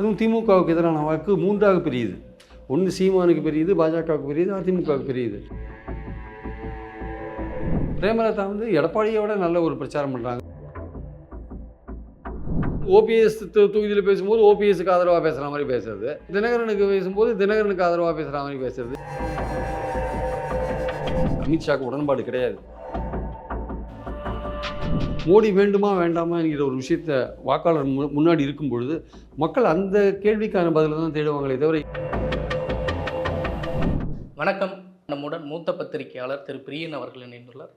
அதுவும் திமுகவுக்கு எதிரான வாக்கு மூன்றாக பிரியுது. ஒன்று சீமானுக்கு பெரியது பாஜகவுக்கு பெரியது அதிமுகவுக்கு பெரியது. பிரேமலதா வந்து எடப்பாடியோட நல்ல ஒரு பிரச்சாரம் பண்ணுறாங்க ஓபிஎஸ் தொகுதியில் பேசும்போது ஓபிஎஸ்க்கு ஆதரவாக பேசுகிற மாதிரி பேசுறது. தினகரனுக்கு பேசும்போது தினகரனுக்கு ஆதரவாக பேசுகிற மாதிரி பேசுறது. அமித்ஷாக்கு உடன்பாடு கிடையாது. மோடி வேண்டுமா வேண்டாமா என்கிற ஒரு விஷயத்த வாக்காளர் மு- முன்னாடி இருக்கும் பொழுது மக்கள் அந்த கேள்விக்கான பதிலை தான் தேடுவாங்களே தவிர வணக்கம். நம்முடன் மூத்த பத்திரிகையாளர் திரு பிரியன் அவர்கள் இணைந்துள்ளார்.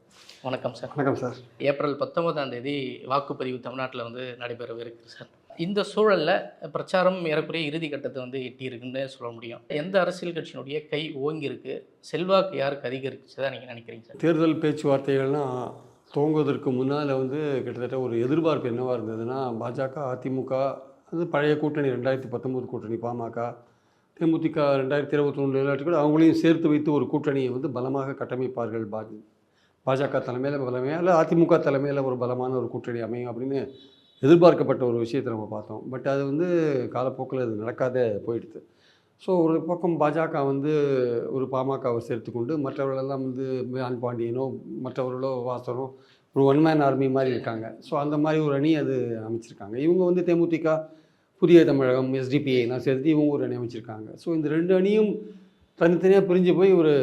வணக்கம் சார். வணக்கம் சார். ஏப்ரல் பத்தொன்பதாம் தேதி வாக்குப்பதிவு தமிழ்நாட்டில் வந்து நடைபெறவிருக்கு சார். இந்த சூழலில் பிரச்சாரம் ஏறக்குறைய இறுதி கட்டத்தை வந்து எட்டியிருக்குன்னு சொல்ல முடியும். எந்த அரசியல் கட்சியினுடைய கை ஓங்கியிருக்கு? செல்வாக்கு யாருக்கு அதிகரிச்சுதான் நீங்கள் நினைக்கிறீங்க சார்? தேர்தல் பேச்சுவார்த்தைகள்லாம் துவங்குவதற்கு முன்னால் வந்து கிட்டத்தட்ட ஒரு எதிர்பார்ப்பு என்னவாக இருந்ததுன்னா பாஜக அதிமுக அது பழைய கூட்டணி ரெண்டாயிரத்தி பத்தொம்போது கூட்டணி பாமக தேமுதிக ரெண்டாயிரத்தி இருபத்தொன்று விளையாட்டுகள் அவங்களையும் சேர்த்து வைத்து ஒரு கூட்டணியை வந்து பலமாக கட்டமைப்பார்கள் பா பாஜக தலைமையில் பலமையாக இல்லை அதிமுக தலைமையில் ஒரு பலமான ஒரு கூட்டணி அமையும் அப்படின்னு எதிர்பார்க்கப்பட்ட ஒரு விஷயத்தை நம்ம பார்த்தோம். பட் அது வந்து காலப்போக்கில் அது நடக்காத போயிடுது. ஸோ ஒரு பக்கம் பாஜக வந்து ஒரு பாமகவை சேர்த்துக்கொண்டு மற்றவர்களெல்லாம் வந்து ஆன் பாண்டியனோ மற்றவர்களோ வாசனோ ஒரு ஒன் மேன் ஆர்மி மாதிரி இருக்காங்க. ஸோ அந்த மாதிரி ஒரு அணி அது அமைச்சிருக்காங்க. இவங்க வந்து தேமுதிக புதிய தமிழகம் எஸ்டிபிஐ எல்லாம் சேர்த்து இவங்க ஒரு அணி அமைச்சிருக்காங்க. ஸோ இந்த ரெண்டு அணியும் தனித்தனியாக பிரிஞ்சு போய் ஒரு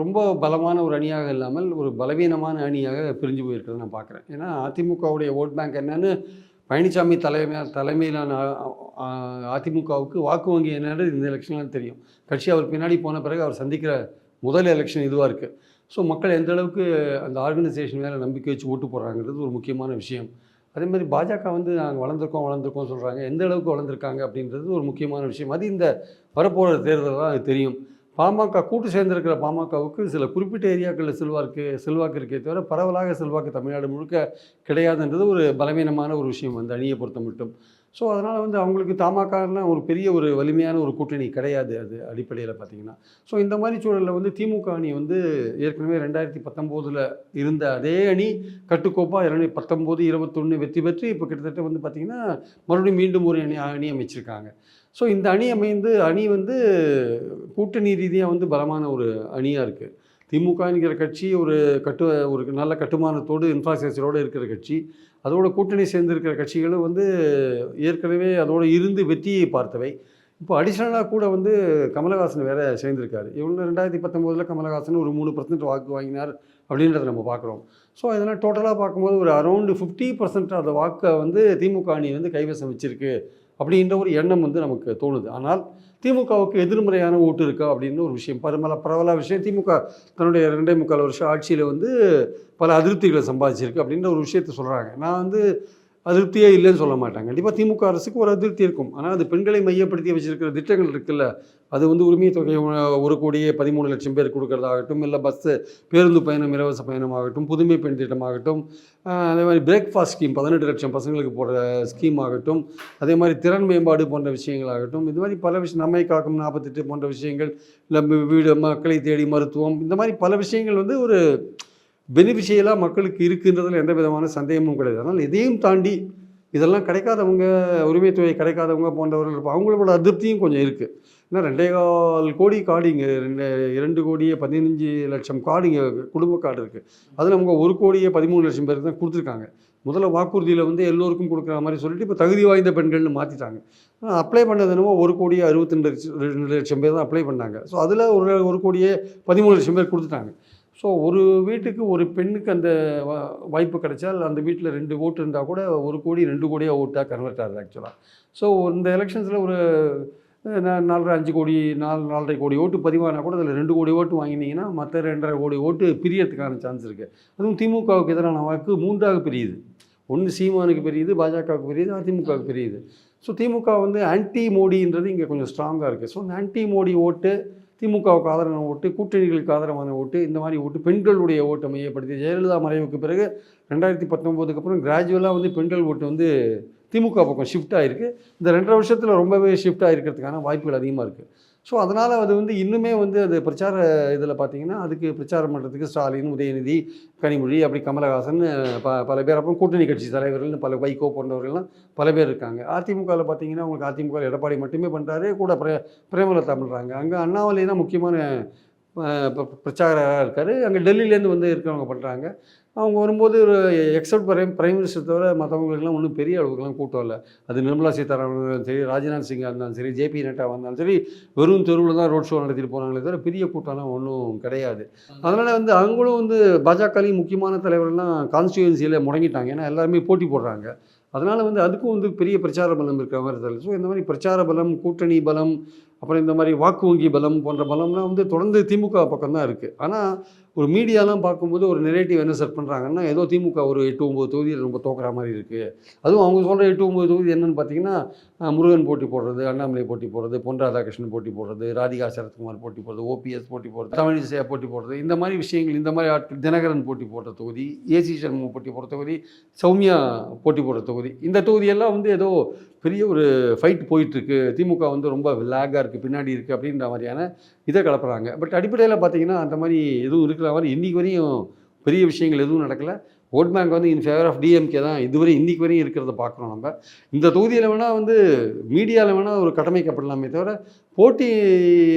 ரொம்ப பலமான ஒரு அணியாக இல்லாமல் ஒரு பலவீனமான அணியாக பிரிஞ்சு போயிருக்கிறத நான் பார்க்குறேன். ஏன்னா அதிமுகவுடைய ஓட் பேங்க் என்னென்னு பழனிசாமி தலைமை தலைமையிலான அதிமுகவுக்கு வாக்கு வங்கி என்னன்றது இந்த எலெக்ஷன்லாம் தெரியும். கட்சி அவர் பின்னாடி போன பிறகு அவர் சந்திக்கிற முதல் எலெக்ஷன் இதுவாக இருக்குது ஸோ மக்கள் எந்த அளவுக்கு அந்த ஆர்கனைசேஷன் மேலே நம்பிக்கை வச்சு ஓட்டு போடுறாங்கிறது ஒரு முக்கியமான விஷயம். அதே மாதிரி பாஜக வந்து நாங்கள் வளர்ந்துருக்கோம் வளர்ந்துருக்கோம் சொல்கிறாங்க எந்த அளவுக்கு வளர்ந்துருக்காங்க அப்படின்றது ஒரு முக்கியமான விஷயம். அது இந்த வரப்போகிற தேர்தல் தான் அது தெரியும். பாமக கூட்டு சேர்ந்திருக்கிற பாமகவுக்கு சில குறிப்பிட்ட ஏரியாக்களில் செல்வாக்கு செல்வாக்கு இருக்கே தவிர பரவலாக செல்வாக்கு தமிழ்நாடு முழுக்க கிடையாதுன்றது ஒரு பலவீனமான ஒரு விஷயம். வந்து அணியை பொறுத்த மட்டும். ஸோ அதனால் வந்து அவங்களுக்கு தமாகலாம் ஒரு பெரிய ஒரு வலிமையான ஒரு கூட்டணி கிடையாது அது அடிப்படையில் பார்த்தீங்கன்னா. ஸோ இந்த மாதிரி சூழலில் வந்து திமுக அணி வந்து ஏற்கனவே ரெண்டாயிரத்தி பத்தொம்போதில் இருந்த அதே அணி கட்டுக்கோப்பாக இரண்டு பத்தொம்போது இருபத்தொன்று வெற்றி பெற்று இப்போ கிட்டத்தட்ட வந்து பார்த்திங்கன்னா மறுபடியும் மீண்டும் ஒரு அணி அணி அமைச்சிருக்காங்க. ஸோ இந்த அணி அமைந்து அணி வந்து கூட்டணி ரீதியாக வந்து பலமான ஒரு அணியாக இருக்குது திமுகங்கிற கட்சி ஒரு கட்டு ஒரு நல்ல கட்டுமானத்தோடு இன்ஃப்ராஸ்ட்ரக்சரோடு இருக்கிற கட்சி. அதோட கூட்டணி சேர்ந்திருக்கிற கட்சிகளும் வந்து ஏற்கனவே அதோடு இருந்து வெற்றியை பார்த்தவை. இப்போ அடிஷ்னலாக கூட வந்து கமலஹாசன் வேற சேர்ந்திருக்காரு. இவங்க ரெண்டாயிரத்தி பத்தொம்போதில் கமலஹாசன் ஒரு மூணு பர்சன்ட் வாக்கு வாங்கினார் அப்படின்றத நம்ம பார்க்குறோம். ஸோ இதெல்லாம் டோட்டலாக பார்க்கும்போது ஒரு அரௌண்டு ஃபிஃப்டி பர்சன்ட் அந்த வாக்கை வந்து திமுக அணி வந்து கைவசம் வச்சிருக்கு அப்படின்ற ஒரு எண்ணம் வந்து நமக்கு தோணுது. ஆனால் திமுகவுக்கு எதிர்மறையான ஓட்டு இருக்கா அப்படின்னு ஒரு விஷயம். பரமல பரவலா விஷயம். திமுக தன்னுடைய ரெண்டே முக்கால் வருஷம் ஆட்சியில் வந்து பல அதிருப்திகளை சம்பாதிச்சிருக்கு அப்படின்ற ஒரு விஷயத்த சொல்கிறாங்க நான் வந்து அதிருப்தியே இல்லைன்னு சொல்ல மாட்டாங்க. கண்டிப்பாக திமுக அரசுக்கு ஒரு அதிருப்தி இருக்கும். ஆனால் அது பெண்களை மையப்படுத்தி வச்சிருக்கிற திட்டங்கள் இருக்குல்ல அது வந்து உரிமை தொகை ஒரு கோடியே பதிமூணு லட்சம் பேர் கொடுக்கறதாகட்டும் இல்லை பஸ்ஸு பேருந்து பயணம் இலவச பயணமாகட்டும் புதுமை பெண் திட்டமாகட்டும் அதே மாதிரி பிரேக்ஃபாஸ்ட் ஸ்கீம் பதினெட்டு லட்சம் பசங்களுக்கு போடுற ஸ்கீம் ஆகட்டும் அதே மாதிரி திறன் மேம்பாடு போன்ற விஷயங்களாகட்டும் இது மாதிரி பல விஷயம் நம்மை காக்கும் நாற்பத்தெட்டு போன்ற விஷயங்கள் இல்லை வீடு மக்களை தேடி மருத்துவம் இந்த மாதிரி பல விஷயங்கள் வந்து ஒரு பெனிஃபிஷியலாக மக்களுக்கு இருக்குன்றதில் எந்த விதமான சந்தேகமும் கிடையாது. அதனால் இதையும் தாண்டி இதெல்லாம் கிடைக்காதவங்க உரிமைத்தொகை கிடைக்காதவங்க போன்றவர்கள் அவங்களோட அதிருப்தியும் கொஞ்சம் இருக்குது ஏன்னா ரெண்டே கால் கோடி காடு இங்கே ரெண்டு இரண்டு கோடியே பதினஞ்சு லட்சம் காடு இங்கே குடும்ப கார்டு இருக்குது அதில் அவங்க ஒரு கோடியே பதிமூணு லட்சம் பேருக்கு தான் கொடுத்துருக்காங்க. முதல்ல வாக்குறுதியில் வந்து எல்லோருக்கும் கொடுக்குற மாதிரி சொல்லிட்டு இப்போ தகுதி வாய்ந்த பெண்கள்னு மாற்றிட்டாங்க அப்ளை பண்ணது என்னமோ ஒரு கோடியே அறுபத்தி ரெண்டு லட்சம் ரெண்டு லட்சம் பேர் தான் அப்ளை பண்ணாங்க. ஸோ அதில் ஒரு ஒரு கோடியே பதிமூணு லட்சம் பேர் கொடுத்துட்டாங்க. ஸோ ஒரு வீட்டுக்கு ஒரு பெண்ணுக்கு அந்த வா- வாய்ப்பு கிடைச்சால் அந்த வீட்டில் ரெண்டு ஓட்டு இருந்தால் கூட ஒரு கோடி ரெண்டு கோடியாக ஓட்டாக கன்வெர்ட் ஆகுது ஆக்சுவலாக ஸோ இந்த எலெக்ஷன்ஸில் ஒரு நாலரை அஞ்சு கோடி நாலு நாலரை கோடி ஓட்டு பதிவானா கூட அதில் ரெண்டு கோடி ஓட்டு வாங்கினீங்கன்னா மற்ற ரெண்டரை கோடி ஓட்டு பிரியறதுக்கான சான்ஸ் இருக்குது அதுவும் திமுகவுக்கு எதிரான வாக்கு மூன்றாக பிரியுது. ஒன்று சீமானுக்கு பெரியது பாஜகவுக்கு பெரியுது அதிமுகவுக்கு பெரியது. ஸோ திமுக வந்து ஆன்டி மோடின்றது இங்கே கொஞ்சம் ஸ்ட்ராங்காக இருக்குது ஸோ அந்த ஆன்டி மோடி ஓட்டு திமுகவுக்கு ஆதரவான ஓட்டு கூட்டணிகளுக்கு ஆதரவான ஓட்டு இந்த மாதிரி ஓட்டு பெண்களுடைய ஓட்டை மையப்படுத்தி ஜெயலலிதா மறைவுக்கு பிறகு ரெண்டாயிரத்தி பத்தொம்போதுக்கு அப்புறம் கிராஜுவலாக வந்து பெண்கள் ஓட்டு வந்து திமுக பக்கம் ஷிஃப்ட் ஆகிருக்கு இந்த ரெண்டரை வருஷத்தில் ரொம்பவே ஷிஃப்ட் ஆகிருக்கிறதுக்கான வாய்ப்புகள் அதிகமாக இருக்குது ஸோ அதனால் அது வந்து இன்னுமே வந்து அது பிரச்சார இதில் பார்த்தீங்கன்னா அதுக்கு பிரச்சாரம் பண்ணுறதுக்கு ஸ்டாலின் உதயநிதி கனிமொழி அப்படி கமலஹாசன் ப பல பேர். அப்புறம் கூட்டணி கட்சி தலைவர்கள்னு பல வைகோ போன்றவர்கள்லாம் பல பேர் இருக்காங்க. அதிமுகவில் பார்த்தீங்கன்னா உங்களுக்கு அதிமுக எடப்பாடி மட்டுமே பண்ணுறாரு கூட பிரே பிரேமலதா பண்ணுறாங்க அங்கே அண்ணாமலை தான் முக்கியமான பிரச்சாரராக ப- இருக்கார். அங்கே டெல்லியிலேருந்து வந்து இருக்கிறவங்க பண்ணுறாங்க அவங்க வரும்போது ஒரு எக்ஸப்ட் பிரைம் பிரைம் மினிஸ்டர் தவிர மற்றவங்களுக்குலாம் ஒன்றும் பெரிய அளவுக்குலாம் கூட்டம் இல்லை. அது நிர்மலா சீதாராமன் இருந்தாலும் சரி ராஜ்நாத் சிங்காக இருந்தாலும் சரி ஜேபி நட்டா வந்தாலும் சரி வெறும் தெருவில் தான் ரோட் ஷோ நடத்திட்டு போனாங்களே தவிர பெரிய கூட்டம்லாம் ஒன்றும் கிடையாது. அதனால் வந்து அவங்களும் வந்து பாஜகலையும் முக்கியமான தலைவர்கள்லாம் கான்ஸ்டியூன்சியில் முடங்கிட்டாங்க. ஏன்னா எல்லாருமே போட்டி போடுறாங்க. அதனால் வந்து அதுக்கும் வந்து பெரிய பிரச்சார பலம் இருக்கிற மாதிரி தெரியல. ஸோ இந்த மாதிரி பிரச்சார பலம் கூட்டணி பலம் அப்புறம் இந்த மாதிரி வாக்கு வங்கி பலம் போன்ற பலம்லாம் வந்து தொடர்ந்து திமுக பக்கம் தான் இருக்குது ஆனால் ஒரு மீடியாலாம் பார்க்கும்போது ஒரு நெரேட்டிவ் என்ன செட் பண்ணுறாங்கன்னா ஏதோ திமுக ஒரு எட்டு ஒம்பது தொகுதியில் ரொம்ப தோக்குற மாதிரி இருக்குது அதுவும் அவங்க சொல்கிற எட்டு ஒம்பது தொகுதி என்னென்னு பார்த்தீங்கன்னா முருகன் போட்டி போடுறது அண்ணாமலை போட்டி போடுறது பொன் ராதாகிருஷ்ணன் போட்டி போடுறது ராதிகா சரத்குமார் போட்டி போடுறது ஓபிஎஸ் போட்டி போடுறது தமிழிசையா போட்டி போடுறது இந்த மாதிரி விஷயங்கள் இந்த மாதிரி ஆட்கள் தினகரன் போட்டி போடுற தொகுதி ஏசி சண்முகம் போட்டி போடுற தொகுதி சௌமியா போட்டி போடுற தொகுதி இந்த தொகுதியெல்லாம் வந்து ஏதோ பெரிய ஒரு ஃபைட் போயிட்டுருக்கு திமுக வந்து ரொம்ப லேக்காக இருக்குது பின்னாடி இருக்குது அப்படின்ற மாதிரியான இதை கலப்புறாங்க. பட் அடிப்படையில் பார்த்தீங்கன்னா அந்த மாதிரி எதுவும் இருக்கிற மாதிரி இன்றைக்கி வரையும் பெரிய விஷயங்கள் எதுவும் நடக்கலை. ஓட் பேங்க் வந்து இன் ஃபேவர் ஆஃப் டிஎம்கே தான் இதுவரை இன்றைக்கி வரையும் இருக்கிறத பார்க்குறோம் நம்ம. இந்த தொகுதியில் வேணால் வந்து மீடியாவில் வேணால் ஒரு கடமைக்கப்படலாமே தவிர போட்டி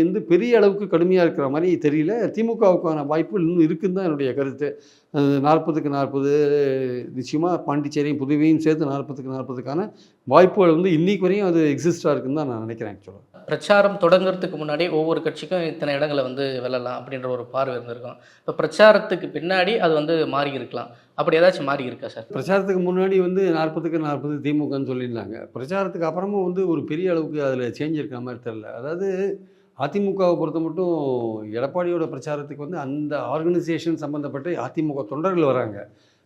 வந்து பெரிய அளவுக்கு கடுமையாக இருக்கிற மாதிரி தெரியல. திமுகவுக்கான வாய்ப்பு இன்னும் இருக்குன்னு தான் என்னுடைய கருத்து. நாற்பதுக்கு நாற்பது நிச்சயமாக பாண்டிச்சேரியும் புதுவையும் சேர்த்து நாற்பதுக்கு நாற்பதுக்கான வாய்ப்புகள் வந்து இன்னைக்கு வரையும் அது எக்ஸிஸ்டாக இருக்குன்னு தான் நான் நினைக்கிறேன் ஆக்சுவலாக பிரச்சாரம் தொடங்குறதுக்கு முன்னாடி ஒவ்வொரு கட்சிக்கும் இத்தனை இடங்களை வந்து வெல்லலாம் அப்படின்ற ஒரு பார்வை இருந்திருக்கும். இப்போ பிரச்சாரத்துக்கு பின்னாடி அது வந்து மாறி இருக்கலாம் அப்படி ஏதாச்சும் மாறி இருக்கா சார்? பிரச்சாரத்துக்கு முன்னாடி வந்து நாற்பதுக்கு நாற்பது திமுகன்னு சொல்லியிருந்தாங்க. பிரச்சாரத்துக்கு அப்புறமும் வந்து ஒரு பெரிய அளவுக்கு அதில் சேஞ்ச் இருக்கிற மாதிரி தெரில அதாவது அதாவது அதிமுகவை பொறுத்த மட்டும் எடப்பாடியோட பிரச்சாரத்துக்கு வந்து அந்த ஆர்கனைசேஷன் சம்மந்தப்பட்ட அதிமுக தொண்டர்கள் வராங்க.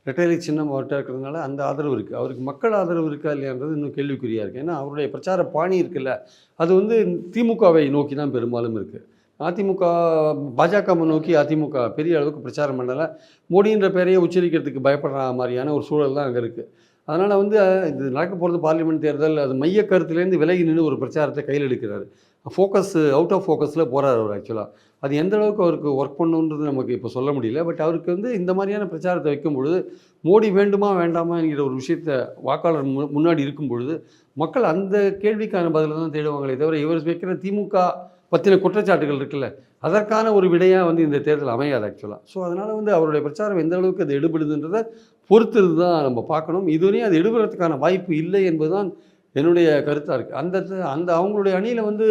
ரெட்டைலை சின்னம் அவர்கிட்ட இருக்கிறதுனால அந்த ஆதரவு இருக்குது அவருக்கு மக்கள் ஆதரவு இருக்கா இல்லையான்றது இன்னும் கேள்விக்குறியாக இருக்குது ஏன்னா அவருடைய பிரச்சார பாணி இருக்குல்ல அது வந்து திமுகவை நோக்கி தான் பெரும்பாலும் இருக்குது அதிமுக பாஜகவை நோக்கி அதிமுக பெரிய அளவுக்கு பிரச்சாரம் பண்ணலை. மோடின்ற பெயரையே உச்சரிக்கிறதுக்கு பயப்படுற மாதிரியான ஒரு சூழல் தான் அங்கே இருக்குது அதனால் வந்து இது நடக்க போகிறது பார்லிமெண்ட் தேர்தல் அது மைய கருத்துலேருந்து விலகி நின்று ஒரு பிரச்சாரத்தை கையில் எடுக்கிறாரு. ஃபோக்கஸ் அவுட் ஆஃப் ஃபோக்கஸில் போகிறார் அவர் ஆக்சுவலாக அது எந்த அளவுக்கு அவருக்கு ஒர்க் பண்ணுன்றது நமக்கு இப்போ சொல்ல முடியல பட் அவருக்கு வந்து இந்த மாதிரியான பிரச்சாரத்தை வைக்கும் பொழுது மோடி வேண்டுமா வேண்டாமா என்கிற ஒரு விஷயத்தை வாக்காளர் மு முன்னாடி இருக்கும் பொழுது மக்கள் அந்த கேள்விக்கான பதிலை தான் தேடுவாங்களே தவிர இவர் வைக்கிற திமுக பற்றின குற்றச்சாட்டுகள் இருக்குல்ல அதற்கான ஒரு விடையாக வந்து இந்த தேர்தல் அமையாது ஆக்சுவலாக ஸோ அதனால் வந்து அவருடைய பிரச்சாரம் எந்த அளவுக்கு அது எடுபடுதுன்றதை பொறுத்தது தான் நம்ம பார்க்கணும். இதுவரையும் அது எடுபடுறதுக்கான வாய்ப்பு இல்லை என்பதுதான் என்னுடைய கருத்தாக இருக்குது அந்த அந்த அவங்களுடைய அணியில் வந்து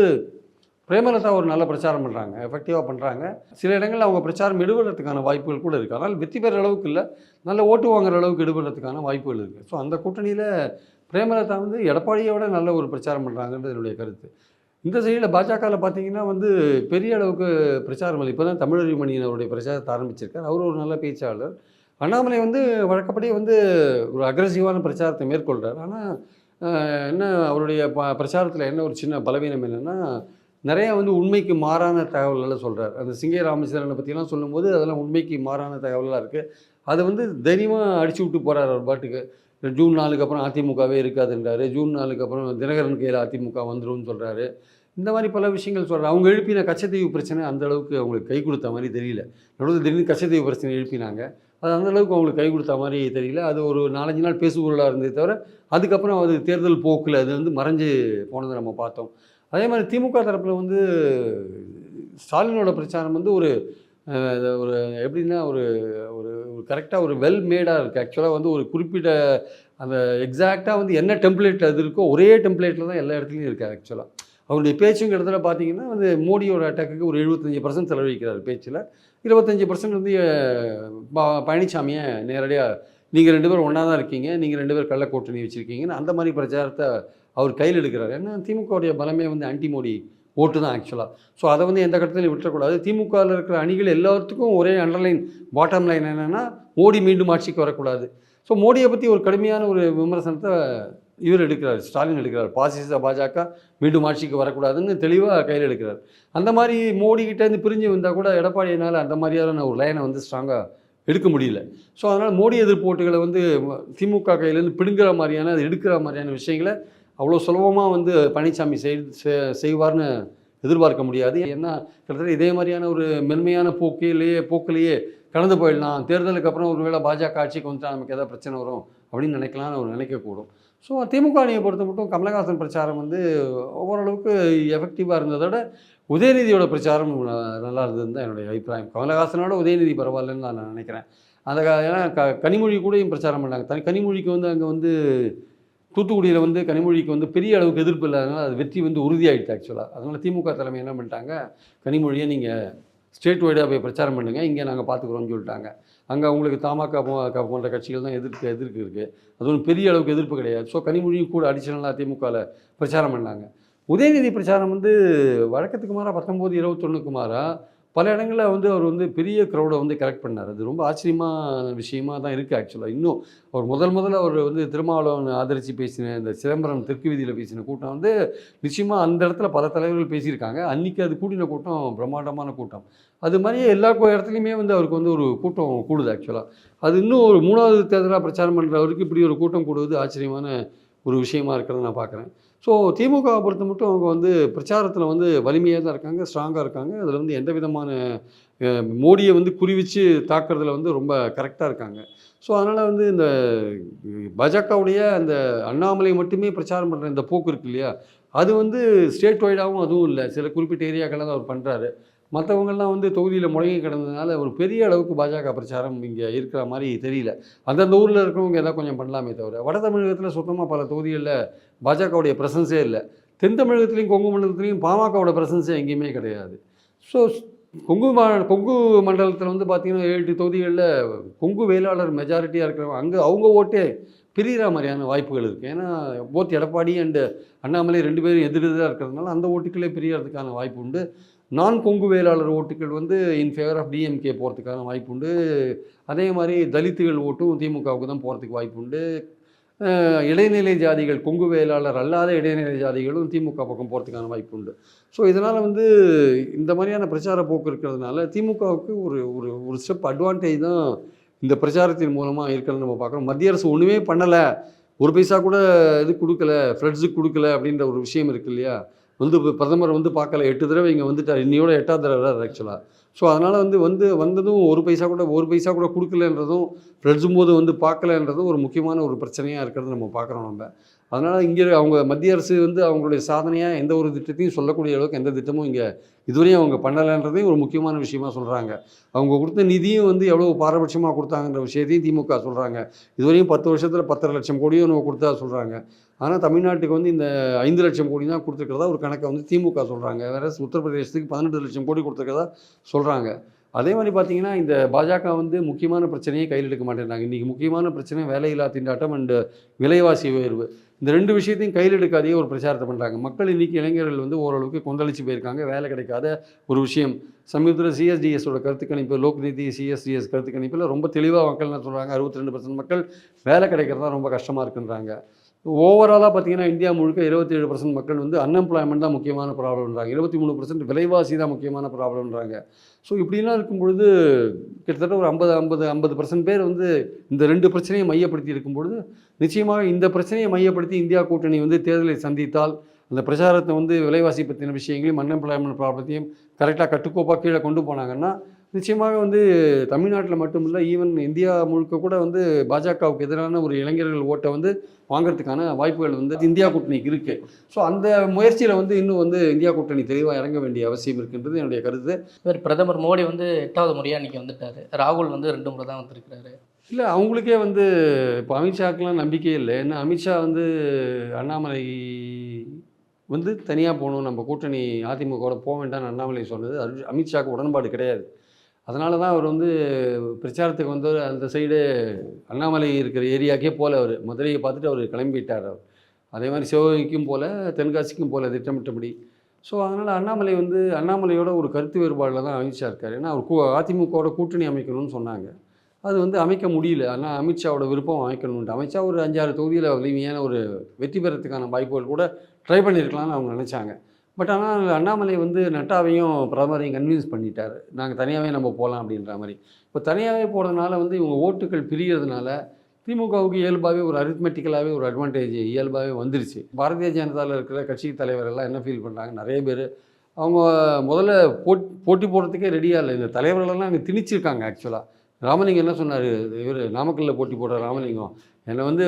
பிரேமலதா ஒரு நல்ல பிரச்சாரம் பண்ணுறாங்க எஃபெக்டிவாக பண்ணுறாங்க சில இடங்களில் அவங்க பிரச்சாரம் எடுபடுறதுக்கான வாய்ப்புகள் கூட இருக்குது ஆனால் வெற்றி பெற அளவுக்கு இல்லை. நல்ல ஓட்டு வாங்குற அளவுக்கு எடுபடுறதுக்கான வாய்ப்புகள் இருக்குது ஸோ அந்த கூட்டணியில் பிரேமலதா வந்து எடப்பாடியோட நல்ல ஒரு பிரச்சாரம் பண்ணுறாங்கன்றது என்னுடைய கருத்து. இந்த சைடில் பாஜகவில் பார்த்தீங்கன்னா வந்து பெரிய அளவுக்கு பிரச்சாரம் இல்லை. இப்போ தான் தமிழறிமணியன் அவருடைய பிரச்சாரத்தை ஆரம்பிச்சிருக்கார். அவர் ஒரு நல்ல பேச்சாளர். அண்ணாமலை வந்து வழக்கப்படி வந்து ஒரு அக்ரஸிவான பிரச்சாரத்தை மேற்கொள்கிறார் ஆனால் என்ன அவருடைய ப பிரச்சாரத்தில் என்ன ஒரு சின்ன பலவீனம் என்னென்னா நிறையா வந்து உண்மைக்கு மாறான தகவல்களை சொல்கிறார் அந்த சிங்கை ராமச்சந்திரனை பற்றிலாம் சொல்லும்போது அதெல்லாம் உண்மைக்கு மாறான தகவலாக இருக்குது அதை வந்து தைரியமாக அடிச்சு விட்டு போகிறார் அவர் பாட்டுக்கு. ஜூன் நாலுக்கு அப்புறம் அதிமுகவே இருக்காதுன்றாரு. ஜூன் நாலுக்கு அப்புறம் தினகரன் கையில் அதிமுக வந்துரும்னு சொல்கிறாரு இந்த மாதிரி பல விஷயங்கள் சொல்கிறார் அவங்க எழுப்பின கச்சத்தீவு பிரச்சனை அந்த அளவுக்கு அவங்களுக்கு கை கொடுத்த மாதிரி தெரியல. நடுவில் திடீர்னு கச்சத்தீவு பிரச்சனை எழுப்பினாங்க. அது அந்தளவுக்கு அவங்களுக்கு கை கொடுத்த மாதிரி தெரியல. அது ஒரு நாலஞ்சு நாள் பேசுபொருளாக இருந்ததே தவிர அதுக்கப்புறம் அது தேர்தல் போக்கில் அது வந்து மறைஞ்சு போனதை நம்ம பார்த்தோம். அதே மாதிரி திமுக தரப்பில் வந்து ஸ்டாலினோட பிரச்சாரம் வந்து ஒரு ஒரு எப்படின்னா ஒரு ஒரு ஒரு கரெக்டாக ஒரு வெல் மேடாக இருக்குது ஆக்சுவலாக வந்து ஒரு குறிப்பிட்ட அந்த எக்ஸாக்டாக வந்து என்ன டெம்ப்ளேட் அது இருக்கோ ஒரே டெம்ப்ளேட்டில் தான் எல்லா இடத்துலையும் இருக்குது ஆக்சுவலாக அவருடைய பேச்சுங்கிற இடத்துல பார்த்தீங்கன்னா வந்து மோடியோட அட்டாக்கு ஒரு எழுபத்தஞ்சி பர்சன்ட் செலவழிக்கிறார் பேச்சில். இருபத்தஞ்சி பர்சன்ட் வந்து ப- பழனிசாமியை நேரடியாக நீங்கள் ரெண்டு பேரும் ஒன்றா தான் இருக்கீங்க. நீங்கள் ரெண்டு பேர் கள்ள கூட்டணி வச்சுருக்கீங்கன்னு அந்த மாதிரி பிரச்சாரத்தை அவர் கையில் எடுக்கிறார். ஏன்னா திமுகவுடைய பலமே வந்து ஆன்டி மோடி ஓட்டு தான் ஆக்சுவலாக ஸோ அதை வந்து எந்த கட்டத்திலையும் விட்டுறக்கூடாது. திமுகவில் இருக்கிற அணிகள் எல்லாத்துக்கும் ஒரே அண்டர்லைன் பாட்டம் லைன் என்னென்னா மோடி மீண்டும் ஆட்சிக்கு வரக்கூடாது. ஸோ மோடியை பற்றி ஒரு கடுமையான ஒரு விமர்சனத்தை இவர் எடுக்கிறார் ஸ்டாலின் எடுக்கிறார். பாசிச பாஜக மீண்டும் ஆட்சிக்கு வரக்கூடாதுன்னு தெளிவாக கையில் எடுக்கிறார். அந்த மாதிரி மோடி கிட்டேருந்து பிரிஞ்சு வந்தால் கூட எடப்பாடியினால் அந்த மாதிரியான ஒரு லைனை வந்து ஸ்ட்ராங்காக எடுக்க முடியல. ஸோ அதனால் மோடி எதிர்ப்பு ஓட்டுகளை வந்து திமுக கையிலேருந்து பிடுங்குற மாதிரியான அது எடுக்கிற மாதிரியான விஷயங்களை அவ்வளோ சுலபமாக வந்து பழனிசாமி செய் செ- செய்வார்னு எதிர்பார்க்க முடியாது. ஏன்னா கிட்டத்தட்ட இதே மாதிரியான ஒரு மென்மையான போக்கிலேயே போக்கிலேயே கடந்து போயிடலாம். தேர்தலுக்கு அப்புறம் ஒருவேளை பாஜக ஆட்சிக்கு வந்துட்டா நமக்கு எதாவது பிரச்சனை வரும் அப்படின்னு நினைக்கலாம்னு அவர் நினைக்கக்கூடும். ஸோ திமுக அணியை பொறுத்த மட்டும் கமலஹாசன் பிரச்சாரம் வந்து ஓரளவுக்கு எஃபெக்டிவாக இருந்ததோட உதயநிதியோட பிரச்சாரம் ந- நல்லா இருந்ததுன்னு தான் என்னுடைய அபிப்பிராயம். கமலஹாசனோட உதயநிதி பரவாயில்லன்னு நான் நினைக்கிறேன். அந்த கா- ஏன்னா க கனிமொழி கூடயும் பிரச்சாரம் பண்ணாங்க. தனி கனிமொழிக்கு வந்து அங்கே வந்து தூத்துக்குடியில் வந்து கனிமொழிக்கு வந்து பெரிய அளவுக்கு எதிர்ப்பு இல்லாதனால அது வெற்றி வந்து உறுதியாயிடுச்சு ஆக்சுவலாக அதனால் திமுக தலைமை என்ன பண்ணிட்டாங்க? கனிமொழியை நீங்கள் ஸ்டேட் வைடாக போய் பிரச்சாரம் பண்ணுங்கள் இங்கே நாங்கள் பார்த்துக்குறோம்னு சொல்லிட்டாங்க. அங்கே அவங்களுக்கு தமாக போ- போன்ற கட்சிகள் தான் எதிர்ப்பு எதிர்ப்பு இருக்குது அது ஒன்றும் பெரிய அளவுக்கு எதிர்ப்பு கிடையாது. ஸோ கனிமொழியும் கூட அடிஷனலாக திமுகவில் பிரச்சாரம் பண்ணாங்க. உதயநிதி பிரச்சாரம் வந்து வழக்கத்துக்கு மாறாக பத்தொம்போது இருபத்தொன்னுக்கு மாறாக பல இடங்களில் வந்து அவர் வந்து பெரிய க்ரௌடை வந்து கலெக்ட் பண்ணார். அது ரொம்ப ஆச்சரியமான விஷயமா தான் இருக்குது ஆக்சுவலாக இன்னும் அவர் முதல் முதல்ல அவர் வந்து திருமாவளவன் ஆதரித்து பேசின இந்த சிதம்பரம் தெற்கு வீதியில் பேசின கூட்டம் வந்து நிச்சயமாக அந்த இடத்துல பல தலைவர்கள் பேசியிருக்காங்க. அன்றைக்கி அது கூட்டின கூட்டம் பிரம்மாண்டமான கூட்டம். அது மாதிரியே எல்லா கோ- இடத்துலையுமே வந்து அவருக்கு வந்து ஒரு கூட்டம் கூடுது ஆக்சுவலாக அது இன்னும் ஒரு மூணாவது தேர்தலாக பிரச்சாரம் பண்ணுறவருக்கு இப்படி ஒரு கூட்டம் கூடுவது ஆச்சரியமான ஒரு விஷயமா இருக்கிறத நான் பார்க்குறேன். ஸோ திமுகவை பொறுத்த மட்டும் அவங்க வந்து பிரச்சாரத்தில் வந்து வலிமையாக தான் இருக்காங்க ஸ்ட்ராங்காக இருக்காங்க. அதில் வந்து எந்த விதமான மோடியை வந்து குறிவிச்சு தாக்குறதுல வந்து ரொம்ப கரெக்டாக இருக்காங்க. ஸோ அதனால் வந்து இந்த பாஜகவுடைய அந்த அண்ணாமலை மட்டுமே பிரச்சாரம் பண்ணுற இந்த போக்கு இருக்கு இல்லையா? அது வந்து ஸ்டேட் வைடாகவும் அதுவும் இல்லை. சில குறிப்பிட்ட ஏரியாக்களில் தான் அவர் பண்ணுறாரு மற்றவங்கெல்லாம் வந்து தொகுதியில் முடங்கி கிடந்ததுனால ஒரு பெரிய அளவுக்கு பாஜக பிரச்சாரம் இங்கே இருக்கிற மாதிரி தெரியல. அந்தந்த ஊரில் இருக்கிறவங்க எதாவது கொஞ்சம் பண்ணலாமே தவிர வட தமிழகத்தில் சுத்தமாக பல தொகுதிகளில் பாஜகவுடைய பிரசன்ஸே இல்லை. தென் தமிழகத்துலேயும் கொங்கு மண்டலத்துலேயும் பாமகவோட பிரசன்ஸே எங்கேயுமே கிடையாது. ஸோ கொங்கு மா கொங்கு மண்டலத்தில் வந்து பார்த்தீங்கன்னா ஏழு தொகுதிகளில் கொங்கு வேளாளர் மெஜாரிட்டியாக இருக்கிறவங்க அங்கே அவங்க ஓட்டே பிரிகிற மாதிரியான வாய்ப்புகள் இருக்குது ஏன்னா போத் எடப்பாடி அண்டு அண்ணாமலை ரெண்டு பேரும் எதிரெதிராக இருக்கிறதுனால அந்த ஓட்டுகளே பிரியறதுக்கான வாய்ப்பு உண்டு. நான் கொங்கு வேளாளர் ஓட்டுகள் வந்து இன் ஃபேவர் ஆஃப் டிஎம்கே போகிறதுக்கான வாய்ப்பு உண்டு. அதே மாதிரி தலித்துகள் ஓட்டும் திமுகவுக்கு தான் போகிறதுக்கு வாய்ப்பு உண்டு. இடைநிலை ஜாதிகள் கொங்கு வேளாளர் அல்லாத இடைநிலை ஜாதிகளும் திமுக பக்கம் போகிறதுக்கான வாய்ப்பு உண்டு. ஸோ இதனால் வந்து இந்த மாதிரியான பிரச்சார போக்கு இருக்கிறதுனால திமுகவுக்கு ஒரு ஒரு ஒரு ஸ்டெப் அட்வான்டேஜ் தான் இந்த பிரச்சாரத்தின் மூலமாக இருக்கிறத நம்ம பார்க்குறோம். மத்திய அரசு ஒன்றுமே பண்ணலை. ஒரு பைசா கூட இது கொடுக்கல ஃப்ரெட்ஸுக்கு கொடுக்கல அப்படின்ற ஒரு விஷயம் இருக்கு இல்லையா? வந்து பிரதமர் வந்து பார்க்கல. எட்டு தடவை இங்கே வந்துட்டார். இன்னையோட எட்டாவது தடவை ஆக்சுவலாக ஸோ அதனால் வந்து வந்து வந்ததும் ஒரு பைசா கூட ஒரு பைசா கூட கொடுக்கலன்றதும் ஃப்ரெட்ஸும் போது வந்து பார்க்கலன்றதும் ஒரு முக்கியமான ஒரு பிரச்சனையாக இருக்கிறது நம்ம பார்க்குறோம் நம்ம. அதனால் இங்கே அவங்க மத்திய அரசு வந்து அவங்களுடைய சாதனையாக எந்த ஒரு திட்டத்தையும் சொல்லக்கூடிய அளவுக்கு எந்த திட்டமும் இங்கே இதுவரையும் அவங்க பண்ணலைன்றதையும் ஒரு முக்கியமான விஷயமா சொல்கிறாங்க அவங்க கொடுத்த நிதியும் வந்து எவ்வளோ பாரபட்சமாக கொடுத்தாங்கன்ற விஷயத்தையும் திமுக சொல்கிறாங்க இதுவரையும் பத்து வருஷத்தில் பத்தரை லட்சம் கோடியும் நம்ம கொடுத்தா சொல்கிறாங்க ஆனால் தமிழ்நாட்டுக்கு வந்து இந்த ஐந்து லட்சம் கோடி தான் கொடுத்துருக்கிறதா ஒரு கணக்கை வந்து திமுக சொல்கிறாங்க வேற உத்தரப்பிரதேசத்துக்கு பதினெட்டு லட்சம் கோடி கொடுத்துருக்கிறதா சொல்கிறாங்க அதே மாதிரி பார்த்தீங்கன்னா இந்த பாஜக வந்து முக்கியமான பிரச்சனையை கையில் எடுக்க மாட்டேங்கிறாங்க இன்றைக்கி முக்கியமான பிரச்சனை வேலையில்லா திண்டாட்டம் அண்டு விலைவாசி உயர்வு. இந்த ரெண்டு விஷயத்தையும் கையில் எடுக்காதே ஒரு பிரச்சாரத்தை பண்ணுறாங்க மக்கள் இன்றைக்கி இளைஞர்கள் வந்து ஓரளவுக்கு கொந்தளிச்சு போயிருக்காங்க வேலை கிடைக்காத ஒரு விஷயம். சமீபத்தில் சிஎஸ்டிஎஸோட கருத்து கணிப்பு லோக்நிதி சிஎஸ்டிஎஸ் கருத்து கணிப்பில் ரொம்ப தெளிவாக மக்கள் என்ன சொல்கிறாங்க அறுபத்தி ரெண்டு மக்கள் வேலை கிடைக்கிறதா ரொம்ப கஷ்டமாக இருக்குன்றாங்க. ஓவராலாக பார்த்தீங்கன்னா இந்தியா முழுக்க இருபத்தேழு பர்சன்ட் மக்கள் வந்து அன்எம்ப்ளாய்மெண்ட் தான் முக்கியமான ப்ராப்ளம்ன்றாங்க இருபத்தி மூணு பர்சன்ட் விலைவாசி தான் முக்கியமான ப்ராப்ளம்ன்றாங்க ஸோ இப்படிலாம் இருக்கும் பொழுது கிட்டத்தட்ட ஒரு ஐம்பது ஐம்பது ஐம்பது பர்சன்ட் பேர் வந்து இந்த ரெண்டு பிரச்சனையை மையப்படுத்தி இருக்கும் பொழுது நிச்சயமாக இந்த பிரச்சனையை மையப்படுத்தி இந்தியா கூட்டணி வந்து தேர்தலை சந்தித்தால் அந்த பிரச்சாரத்தை வந்து விலைவாசி பற்றின விஷயங்களையும் அன்எம்ப்ளாய்மெண்ட் ப்ராப்ளத்தையும் கரெக்டாக கட்டுக்கோப்பாக கீழே கொண்டு போனாங்கன்னா நிச்சயமாக வந்து தமிழ்நாட்டில் மட்டும் இல்லை ஈவன் இந்தியா முழுக்க கூட வந்து பாஜகவுக்கு எதிரான ஒரு இளைஞர்கள் ஓட்டை வந்து வாங்குறதுக்கான வாய்ப்புகள் வந்து இந்தியா கூட்டணிக்கு இருக்குது ஸோ அந்த முயற்சியில் வந்து இன்னும் வந்து இந்தியா கூட்டணி தெளிவாக இறங்க வேண்டிய அவசியம் இருக்கின்றது என்னுடைய கருத்து. இவர் பிரதமர் மோடி வந்து எட்டாவது முறையாக இன்னைக்கு வந்துட்டாரு. ராகுல் வந்து ரெண்டு முறை தான் வந்திருக்கிறாரு. இல்லை அவங்களுக்கே வந்து இப்போ அமித்ஷாக்கெலாம் நம்பிக்கையே இல்லை. ஏன்னா அமித்ஷா வந்து அண்ணாமலை வந்து தனியாக போகணும். நம்ம கூட்டணி அதிமுகவோட போக வேண்டாம்னு அண்ணாமலை சொன்னது. அது அமித்ஷாக்கு உடன்பாடு கிடையாது. அதனால தான் அவர் வந்து பிரச்சாரத்துக்கு வந்து அந்த சைடு அண்ணாமலை இருக்கிற ஏரியாக்கே போல அவர். மதுரையை பார்த்துட்டு அவர் கிளம்பிட்டார் அவர். அதே மாதிரி சிவகங்கைக்கும் போல் தென்காசிக்கும் போல் திட்டமிட்டபடி. ஸோ அதனால் அண்ணாமலை வந்து அண்ணாமலையோட ஒரு கருத்து வேறுபாடில் தான் அமித்ஷா இருக்கார். ஏன்னா அவர் கூ அதிமுகவோட கூட்டணி அமைக்கணும்னு சொன்னாங்க. அது வந்து அமைக்க முடியல. ஆனால் அமித்ஷாவோட விருப்பம் அமைக்கணும்ட்டு அமித்ஷா ஒரு அஞ்சாறு தொகுதியில் வலிமையான ஒரு வெற்றி பெறத்துக்கான வாய்ப்புகள் கூட ட்ரை பண்ணியிருக்கலாம்னு அவங்க நினச்சாங்க. பட் ஆனால் அண்ணாமலை வந்து நட்டாவையும் பிரதமரையும் கன்வின்ஸ் பண்ணிட்டார். நாங்கள் தனியாகவே நம்ம போகலாம் அப்படின்ற மாதிரி. இப்போ தனியாகவே போகிறதுனால வந்து இவங்க ஓட்டுகள் பிரியறதுனால திமுகவுக்கு இயல்பாகவே ஒரு அரித்மெட்டிக்கலாகவே ஒரு அட்வான்டேஜ் இயல்பாகவே வந்துருச்சு. பாரதிய ஜனதாவில் இருக்கிற கட்சி தலைவரெல்லாம் என்ன ஃபீல் பண்ணுறாங்க நிறைய பேர். அவங்க முதல்ல போட் போட்டி போடுறதுக்கே ரெடியாக இல்லை. இந்த தலைவர்களெல்லாம் அங்கே திணிச்சிருக்காங்க ஆக்சுவலாக ராமலிங்கம் என்ன சொன்னார்? இவர் நாமக்கல்லில் போட்டி போடுற ராமலிங்கம். என்னை வந்து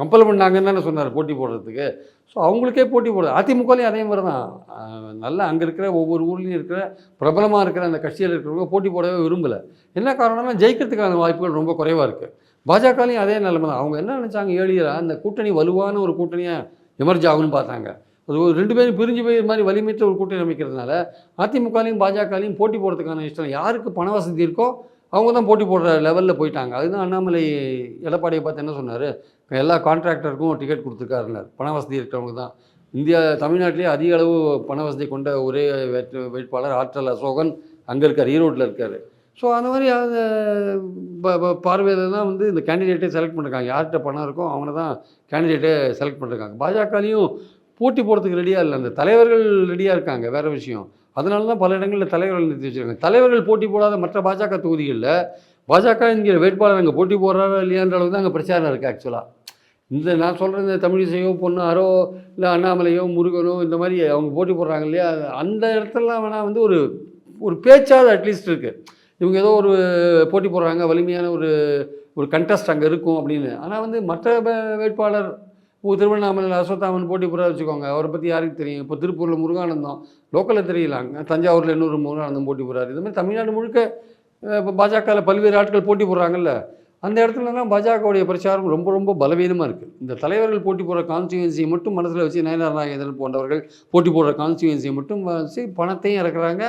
கம்பல் பண்ணாங்கன்னு தானே சொன்னார் போட்டி போடுறதுக்கு. ஸோ அவங்களுக்கே போட்டி போடுறது அதிமுகலையும் அதே மாதிரி தான் நல்லா அங்கே இருக்கிற ஒவ்வொரு ஊர்லேயும் இருக்கிற பிரபலமாக இருக்கிற அந்த கட்சியில் இருக்கிறவங்க போட்டி போடவே விரும்பலை. என்ன காரணம்னா ஜெயிக்கிறதுக்கான வாய்ப்புகள் ரொம்ப குறைவாக இருக்குது பாஜகலையும் அதே நிலைமை தான் அவங்க என்ன நினச்சாங்க ஏழியராக அந்த கூட்டணி வலுவான ஒரு கூட்டணியாக எமர்ஜ் ஆகும்னு பார்த்தாங்க. அது ஒரு ரெண்டு பேரும் பிரிஞ்சு போய் மாதிரி வலிமைத்த ஒரு கூட்டணி அமைக்கிறதுனால அதிமுகலையும் பாஜகலையும் போட்டி போடுறதுக்கான இஷ்டம் யாருக்கு பண வசதி இருக்கோ அவங்க தான் போட்டி போடுற லெவலில் போயிட்டாங்க. அதுதான் அண்ணாமலை எடப்பாடியை பார்த்து என்ன சொன்னார்? எல்லா கான்ட்ராக்டருக்கும் டிக்கெட் கொடுத்துருக்காருனார் பண வசதி இருக்கிறவங்க தான். இந்தியா தமிழ்நாட்டிலே அதிக அளவு பண வசதி கொண்ட ஒரே வேட் வேட்பாளர் ஆற்றல் அசோகன் அங்கே இருக்கார் ஈரோட்டில் இருக்கார். ஸோ அந்த மாதிரி அந்த பார்வையில் தான் வந்து இந்த கேண்டிடேட்டே செலக்ட் பண்ணிருக்காங்க. யார்கிட்ட பணம் இருக்கோ அவனை தான் கேண்டிடேட்டே செலக்ட் பண்ணிருக்காங்க. பாஜகலையும் போட்டி போடுறதுக்கு ரெடியாக இல்லை. அந்த தலைவர்கள் ரெடியாக இருக்காங்க வேறு விஷயம். அதனால தான் பல இடங்களில் தலைவர்கள் நிறுத்தி வச்சிருக்காங்க. தலைவர்கள் போட்டி போடாத மற்ற பாஜக தொகுதிகளில் பாஜக என்கிற வேட்பாளர் அங்கே போட்டி போடுறாரா இல்லையான்ற அளவுக்கு தான் அங்கே பிரச்சாரம் இருக்குது ஆக்சுவலாக இந்த நான் சொல்கிற இந்த தமிழிசையோ பொன்னாரோ இல்லை அண்ணாமலையோ முருகனோ இந்த மாதிரி அவங்க போட்டி போடுறாங்க இல்லையா? அந்த இடத்துலலாம் வேணால் வந்து ஒரு ஒரு பேச்சாவது அட்லீஸ்ட் இருக்குது இவங்க ஏதோ ஒரு போட்டி போடுறாங்க வலிமையான ஒரு ஒரு கண்டஸ்ட் அங்கே இருக்கும் அப்படின்னு. ஆனால் வந்து மற்ற வே- வேட்பாளர் இப்போ திருவண்ணாமலையில் அஸ்வத்தாமன் போட்டி போடுறா வச்சுக்கோங்க. அவரை பற்றி யாருக்கு தெரியும்? இப்போ திருப்பூரில் முருகானந்தம். லோக்கலில் தெரியலாங்க தஞ்சாவூரில் இன்னொரு முருகானந்தம் போட்டி போடுறாரு. இது மாதிரி தமிழ்நாடு முழுக்க இப்போ பாஜகவில் பல்வேறு ஆட்கள் போட்டி போடுறாங்கல்ல. அந்த இடத்துலலாம் பாஜகவுடைய பிரச்சாரம் ரொம்ப ரொம்ப பலவீனமாக இருக்குது இந்த தலைவர்கள் போட்டி போடுற கான்ஸ்டியூன்சியை மட்டும் மனசில் வச்சு நயனார் நாகேந்திரன் போன்றவர்கள் போட்டி போடுற கான்ஸ்டியூன்சியை மட்டும் வச்சு பணத்தையும் இறக்குறாங்க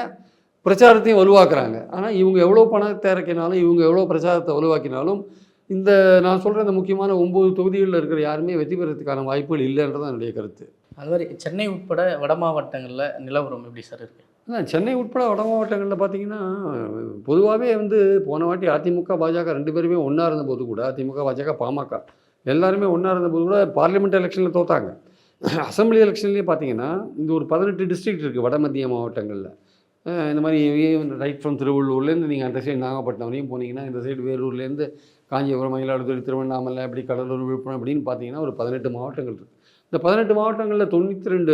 பிரச்சாரத்தையும் வலுவாக்குறாங்க. ஆனால் இவங்க எவ்வளோ பணத்தை இறக்கினாலும் இவங்க எவ்வளோ பிரச்சாரத்தை வலுவாக்கினாலும் இந்த நான் சொல்கிற இந்த முக்கியமான ஒம்பது தொகுதிகளில் இருக்கிற யாருமே வெற்றி பெறதுக்கான வாய்ப்புகள் இல்லைன்றது என்னுடைய கருத்து. அது மாதிரி சென்னை உட்பட வட மாவட்டங்களில் நிலவரம் எப்படி சார் இருக்குது அதான் சென்னை உட்பட வட மாவட்டங்களில் பார்த்தீங்கன்னா பொதுவாகவே வந்து போன வாட்டி அதிமுக பாஜக ரெண்டு பேருமே ஒன்றா இருந்தபோது கூட அதிமுக பாஜக பாமக எல்லாருமே ஒன்றா இருந்தபோது கூட பார்லிமெண்ட் எலெக்ஷனில் தோத்தாங்க. அசம்பிளி எலெக்ஷன்லேயே பார்த்தீங்கன்னா இந்த ஒரு பதினெட்டு டிஸ்ட்ரிக்ட் இருக்குது வட மத்திய மாவட்டங்களில். இந்த மாதிரி ரைட் ஃப்ரம் திருவள்ளூர்லேருந்து நீங்கள் அந்த சைடு நாகப்பட்டினம் வரையும் போனீங்கன்னா இந்த சைடு வேலூர்லேருந்து காஞ்சிபுரம் மயிலாடுதுறை திருவண்ணாமலை அப்படி கடலூர் விழுப்புரம் அப்படின்னு பார்த்தீங்கன்னா ஒரு பதினெட்டு மாவட்டங்கள் இருக்குது இந்த பதினெட்டு மாவட்டங்களில் தொண்ணூற்றி ரெண்டு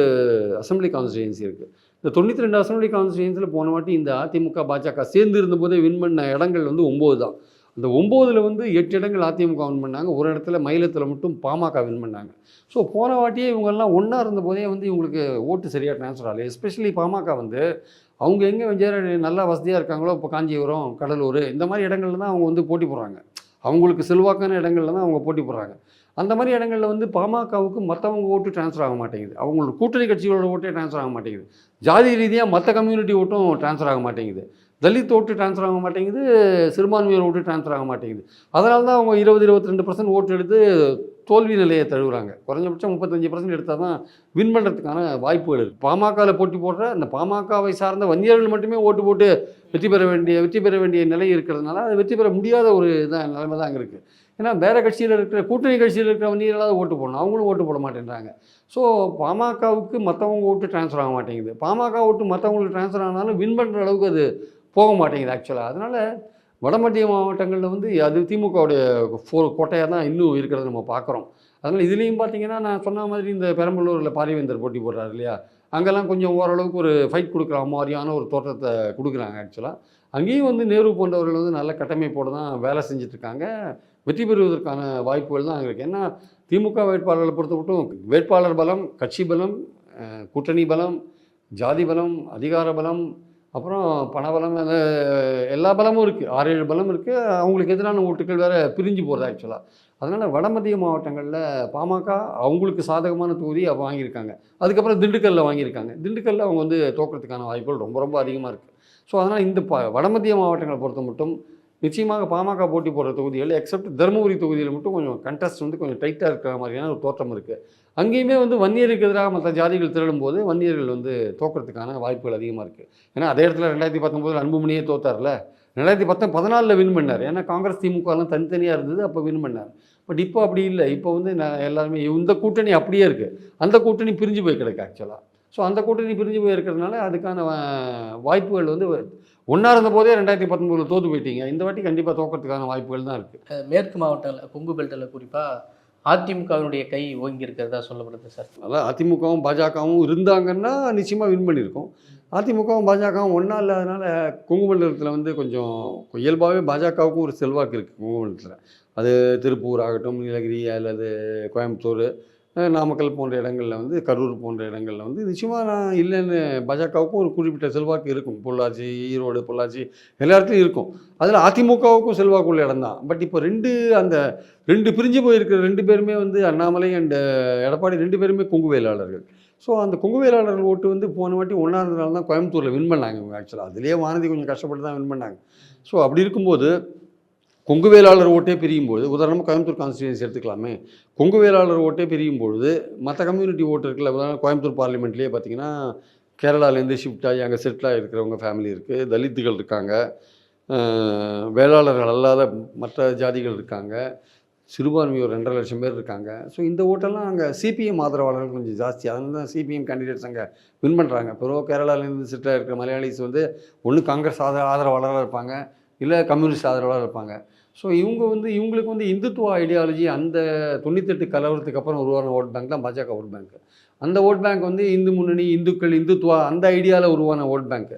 அசம்பிளி கான்ஸ்டியூன்சி இருக்குது இந்த தொண்ணூற்றி ரெண்டு அசம்பிளி கான்ஸ்டியூன்ஸில் போன வாட்டி இந்த அதிமுக பாஜக சேர்ந்து இருந்தபோதே வின் பண்ண இடங்கள் வந்து ஒம்பது தான். அந்த ஒம்போதில் வந்து எட்டு இடங்கள் அதிமுக வின் பண்ணாங்க. ஒரு இடத்துல மயிலத்தில் மட்டும் பாமக வின் பண்ணாங்க. ஸோ போன வாட்டியே இவங்கெல்லாம் ஒன்றா இருந்தபோதே வந்து இவங்களுக்கு ஓட்டு சரியாக ட்ரான்ஸ்ஃபர் ஆகலை. எஸ்பெஷலி பாமக வந்து அவங்க எங்கே வந்து நல்லா வசதியாக இருக்காங்களோ இப்போ காஞ்சிபுரம் கடலூர் இந்த மாதிரி இடங்கள்ல தான் அவங்க வந்து போட்டி போடுறாங்க. அவங்களுக்கு செல்வாக்கான இடங்கள்ல தான் அவங்க போட்டி போடுறாங்க. அந்த மாதிரி இடங்களில் வந்து பாமகவுக்கு மற்றவங்க ஓட்டு ட்ரான்ஸ்ஃபர் ஆக மாட்டேங்குது. அவங்களோட கூட்டணி கட்சிகளோட ஓட்டே ட்ரான்ஸ்ஃபர் ஆக மாட்டேங்குது. ஜாதி ரீதியாக மற்ற கம்யூனிட்டி ஓட்டும் ட்ரான்ஸ்ஃபர் ஆக மாட்டேங்குது. தலித் ஓட்டு ட்ரான்ஸ்ஃபர் ஆக மாட்டேங்குது சிறுபான்மையர் ஓட்டு ட்ரான்ஸ்ஃபர் ஆக மாட்டேங்குது. அதனால தான் அவங்க இருபது இருபத்தி ரெண்டு பர்சன்ட் ஓட்டு எடுத்து தோல்வி நிலையை தழுவுறாங்க. குறைஞ்சபட்சம் முப்பத்தஞ்சு பர்சன்ட் எடுத்தால் தான் வின் பண்ணுறதுக்கான வாய்ப்புகள் இருக்குது பாமகவில் போட்டி போடுற அந்த பாமகவை சார்ந்த வன்னியர்கள் மட்டுமே ஓட்டு போட்டு வெற்றி பெற வேண்டிய வெற்றி பெற வேண்டிய நிலை இருக்கிறதுனால அது வெற்றி பெற முடியாத ஒரு இதான் நிலைமை தான் அங்கே இருக்குது ஏன்னா வேறு கட்சியில் இருக்கிற கூட்டணி கட்சியில் இருக்கிற வன்னியர்களாவது ஓட்டு போடணும். அவங்களும் ஓட்டு போட மாட்டேன்றாங்க. ஸோ பாமகவுக்கு மற்றவங்க ஓட்டு ட்ரான்ஸ்ஃபர் ஆக மாட்டேங்குது. பாமக ஓட்டு மற்றவங்களுக்கு ட்ரான்ஸ்ஃபர் ஆனாலும் வின் பண்ணுற அளவுக்கு அது போக மாட்டேங்குது ஆக்சுவலாக அதனால் வடமத்திய மாவட்டங்களில் வந்து அது திமுகவுடைய ஃபோ கோட்டையாக தான் இன்னும் இருக்கிறத நம்ம பார்க்குறோம் அதனால் இதுலேயும் பார்த்தீங்கன்னா நான் சொன்ன மாதிரி இந்த பெரம்பலூரில் பாரிவேந்தர் போட்டி போடுறாரு இல்லையா? அங்கெல்லாம் கொஞ்சம் ஓரளவுக்கு ஒரு ஃபைட் கொடுக்குற மாதிரியான ஒரு தோற்றத்தை கொடுக்குறாங்க ஆக்சுவலாக அங்கேயும் வந்து நேரு போன்றவர்கள் வந்து நல்ல கட்டமைப்போடு தான் வேலை செஞ்சிட்ருக்காங்க வெற்றி பெறுவதற்கான வாய்ப்புகள் தான் அங்கே இருக்குது ஏன்னா திமுக வேட்பாளர்களை பொறுத்த மட்டும் வேட்பாளர் பலம் கட்சி பலம் கூட்டணி பலம் ஜாதி பலம் அதிகார பலம் அப்புறம் பணபலம் அந்த எல்லா பலமும் இருக்குது ஆறு ஏழு பலம் இருக்குது அவங்களுக்கு எதிரான ஓட்டுகள் வேறு பிரிஞ்சு போகிறது ஆக்சுவலாக அதனால் வடமத்திய மாவட்டங்களில் பாமக அவங்களுக்கு சாதகமான தொகுதி அவங்க வாங்கியிருக்காங்க. அதுக்கப்புறம் திண்டுக்கல்லில் வாங்கியிருக்காங்க. திண்டுக்கல்லில் அவங்க வந்து தோக்கிறதுக்கான வாய்ப்புகள் ரொம்ப ரொம்ப அதிகமாக இருக்குது ஸோ அதனால் இந்த ப வடமத்திய மாவட்டங்களை பொறுத்த மட்டும் நிச்சயமாக பாமக போட்டி போடுற தொகுதிகள் எக்ஸப்ட் தருமபுரி தொகுதியில் மட்டும் கொஞ்சம் கண்டஸ்ட் வந்து கொஞ்சம் டைட்டாக இருக்கிற மாதிரியான ஒரு தோற்றம் இருக்குது அங்கேயுமே வந்து வன்னியருக்கு எதிராக மற்ற ஜாதிகள் திரளும் போது வன்னியர்கள் வந்து தோக்கிறதுக்கான வாய்ப்புகள் அதிகமாக இருக்குது ஏன்னா அதே இடத்துல ரெண்டாயிரத்தி பத்தொம்போதில் அன்புமணியே தோத்தார்ல ரெண்டாயிரத்தி பத்தம் பதினாலில் வின் பண்ணார். ஏன்னா காங்கிரஸ் திமுகலாம் தனித்தனியாக இருந்தது அப்போ வின் பண்ணார். பட் இப்போ அப்படி இல்லை. இப்போ வந்து நான் எல்லாருமே இந்த கூட்டணி அப்படியே இருக்குது அந்த கூட்டணி பிரிஞ்சு போய் கிடக்கு ஆக்சுவலாக ஸோ அந்த கூட்டணி பிரிஞ்சு போய் இருக்கிறதுனால அதுக்கான வாய்ப்புகள் வந்து ஒன்றா இருந்த போதே ரெண்டாயிரத்தி பத்தொம்போதில் தோற்று போயிட்டீங்க. இந்த வாட்டி கண்டிப்பாக தோக்கிறதுக்கான வாய்ப்புகள் தான் இருக்குது மேற்கு மாவட்டங்களில் கொங்கு பெல்ட்டில் குறிப்பாக அதிமுகவினுடைய கை ஓங்கி இருக்கிறதா சொல்லப்படுது சார். அதான் அதிமுகவும் பாஜகவும் இருந்தாங்கன்னா நிச்சயமாக வின் பண்ணியிருக்கோம். அதிமுகவும் பாஜகவும் ஒன்றா இல்லாதனால கொங்கு மண்டலத்தில் வந்து கொஞ்சம் இயல்பாகவே பாஜகவுக்கும் ஒரு செல்வாக்கு இருக்குது கொங்கு மண்டலத்தில் அது திருப்பூர் ஆகட்டும் நீலகிரி அல்லது கோயம்புத்தூர் நாமக்கல் போன்ற இடங்களில் வந்து கரூர் போன்ற இடங்களில் வந்து நிச்சயமாக நான் இல்லைன்னு பாஜகவுக்கும் ஒரு குறிப்பிட்ட செல்வாக்கு இருக்கும். பொள்ளாச்சி ஈரோடு பொள்ளாச்சி எல்லா இடத்துலையும் இருக்கும். அதில் அதிமுகவுக்கும் செல்வாக்குள்ள இடம் தான். பட் இப்போ ரெண்டு அந்த ரெண்டு பிரிஞ்சு போயிருக்கிற ரெண்டு பேருமே வந்து அண்ணாமலை அண்ட் எடப்பாடி ரெண்டு பேருமே கொங்கு வேளாளர்கள். ஸோ அந்த கொங்கு வேளாளர்கள் ஓட்டு வந்து போன வாட்டி ஒன்றா இருந்தனால தான் கோயம்புத்தூரில் வின் பண்ணாங்க இவங்க ஆக்சுவலாக அதுலேயே வானதி கொஞ்சம் கஷ்டப்பட்டு தான் வின் பண்ணாங்க. ஸோ அப்படி இருக்கும்போது கொங்கு வேளாளர் ஓட்டே பிரியும் பொழுது உதாரணமாக கோயம்புத்தூர் கான்ஸ்டியூன்சி எடுத்துக்கலாமே. கொங்கு வேளாளர் ஓட்டே பிரியும் பொழுது மற்ற கம்யூனிட்டி ஓட்டு இருக்குல்ல உதாரணம் கோயம்புத்தூர் பார்லிமெண்ட்லேயே பார்த்தீங்கன்னா கேரளாலேருந்து ஷிஃப்ட் ஆகி அங்கே செட்டிலாக இருக்கிறவங்க ஃபேமிலி இருக்குது தலித்துகள் இருக்காங்க வேளாளர்கள் அல்லாத மற்ற ஜாதிகள் இருக்காங்க சிறுபான்மை ஒரு ரெண்டரை லட்சம் பேர் இருக்காங்க. ஸோ இந்த ஓட்டெல்லாம் அங்கே சிபிஎம் ஆதரவாளர்கள் கொஞ்சம் ஜாஸ்தி. அதனால தான் சிபிஎம் கேண்டிடேட்ஸ் அங்கே வின் பண்ணுறாங்க பிறகு கேரளாலேருந்து செட்டில் இருக்கிற மலையாளிஸ் வந்து ஒன்று காங்கிரஸ் ஆதர ஆதரவாளராக இருப்பாங்க இல்லை கம்யூனிஸ்ட் ஆதரவாளராக இருப்பாங்க. ஸோ இவங்க வந்து இவங்களுக்கு வந்து இந்துத்துவ ஐடியாலஜி அந்த தொண்ணூத்தெட்டு கலவரத்துக்கு அப்புறம் உருவான ஓட் பேங்க் தான் பாஜக ஓட் பேங்க் அந்த ஓட் பேங்க் வந்து இந்து முன்னணி இந்துக்கள் இந்துத்துவா அந்த ஐடியாவில் உருவான ஓட் பேங்க்